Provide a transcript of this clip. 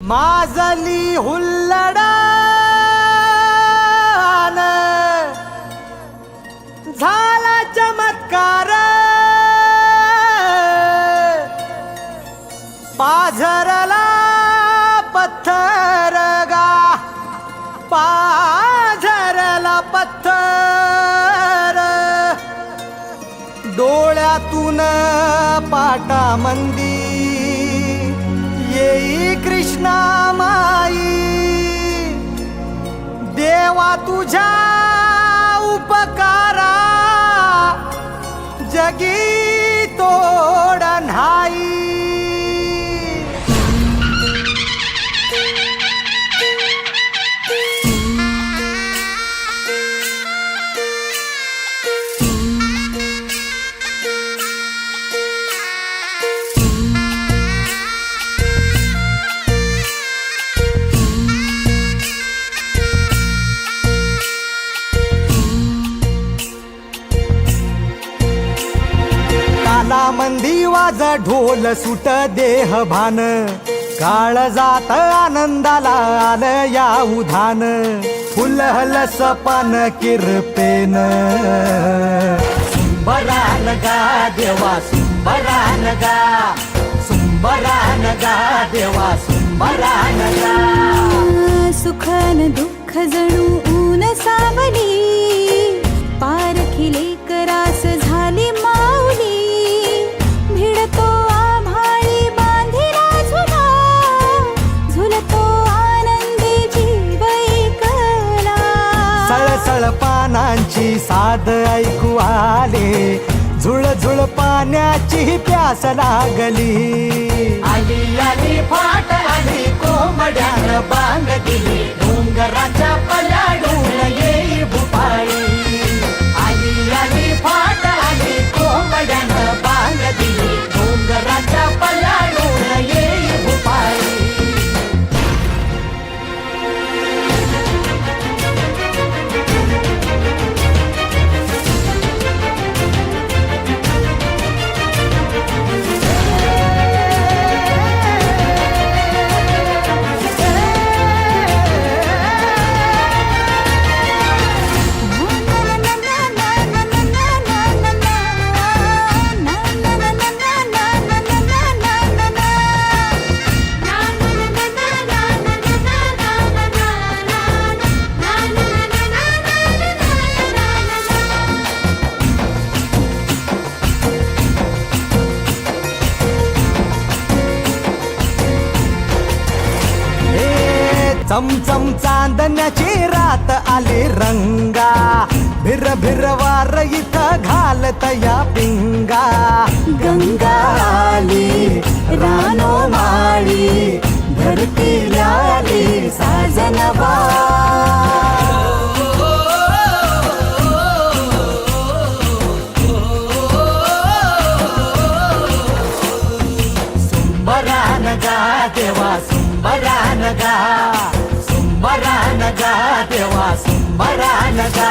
माजली हुल्लडान झाला चमत्कार पाझरला पत्थर गा पाझरला पत्थर. डोळ्यातून पाटा मंदी येई कृष्णा माई. देवा तुझ्या उपकारा. जगी तोड काला मंदी वाज ढोल सुट देह भान. काळ जात आनंदाला आलं या उधान. फुलहल सपन किरपेन. सुंबरान गा देवा सुंबरान गा. सुंबरान गा देवा सुंबरान गा. सुखन दुःख जणू ऊन सावली. सळसळ पानांची साध ऐकू आले. झुळ झुळ पाण्याची प्यास लागली. आली आली फाट आली कोंबड्यानं बांग दिली. डोंगरात चमचम चांदण्याची रात आली रंगा. भिर भिर वार इथं घालत या पिंगा. गंगा आली रानो माळी धरती आली साजनवा सुंबरान गा देवा सुंबरान गा. देवा सुंबरान गा